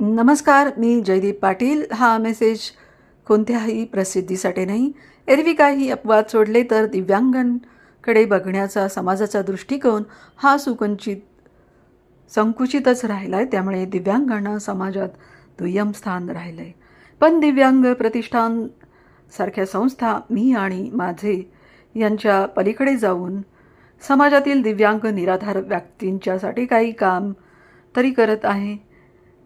नमस्कार मी जयदीप पाटील. हा मेसेज कोणत्याही प्रसिद्धीसाठी नाही. एरवी काही अपवाद सोडले तर दिव्यांगांकडे बघण्याचा समाजाचा दृष्टिकोन हा सुकंचित संकुचितच राहिला आहे त्यामुळे दिव्यांगांना समाजात दुय्यम स्थान राहिलं आहे पण दिव्यांग प्रतिष्ठान सारख्या संस्था मी आणि माझे यांच्या पलीकडे जाऊन समाजातील दिव्यांग निराधार व्यक्तींच्यासाठी काही काम तरी करत आहे.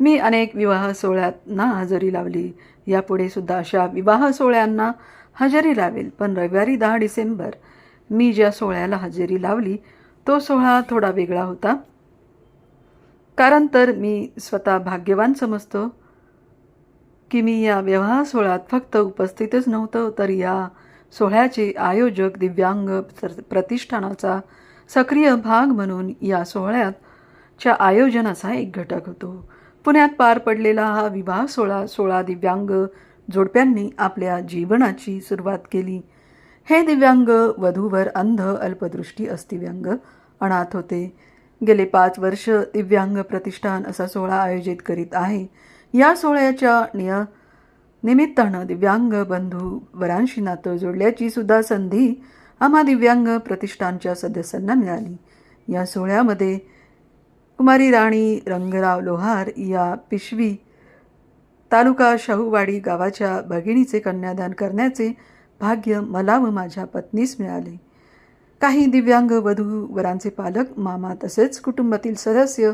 मी अनेक विवाह सोहळ्यात ना हजेरी लावली. यापुढे सुद्धा अशा विवाह सोहळ्यांना हजेरी लावेल. पण रविवारी दहा डिसेंबर मी ज्या सोहळ्याला हजेरी लावली तो सोहळा थोडा वेगळा होता. कारण तर मी स्वतः भाग्यवान समजतो की मी या विवाह सोहळ्यात फक्त उपस्थितच नव्हतं तर या सोहळ्याचे आयोजक दिव्यांग प्रतिष्ठानाचा सक्रिय भाग म्हणून या सोहळ्याच्या आयोजनाचा एक घटक होतो. पुण्यात पार पडलेला हा विवाह सोहळा सोळा दिव्यांग जोडप्यांनी आपल्या जीवनाची सुरुवात केली. हे दिव्यांग वधूवर अंध अल्पदृष्टी अस्थिव्यंग अनाथ होते. गेले पाच वर्ष दिव्यांग प्रतिष्ठान असा सोहळा आयोजित करीत आहे. या सोहळ्याच्या निय निमित्तानं दिव्यांग बंधू वरांशी नातं जोडल्याची सुद्धा संधी आम्हा दिव्यांग प्रतिष्ठानच्या सदस्यांना मिळाली. या सोहळ्यामध्ये कुमारी राणी रंगराव लोहार या पिशवी तालुका शाहूवाडी गावाच्या भगिनीचे कन्यादान करण्याचे भाग्य मला व माझ्या पत्नीस मिळाले. काही दिव्यांग वधू वरांचे पालक मामा तसेच कुटुंबातील सदस्य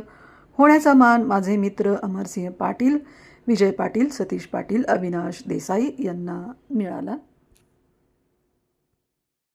होण्याचा मान माझे मित्र अमरसिंह पाटील विजय पाटील सतीश पाटील अविनाश देसाई यांना मिळाला.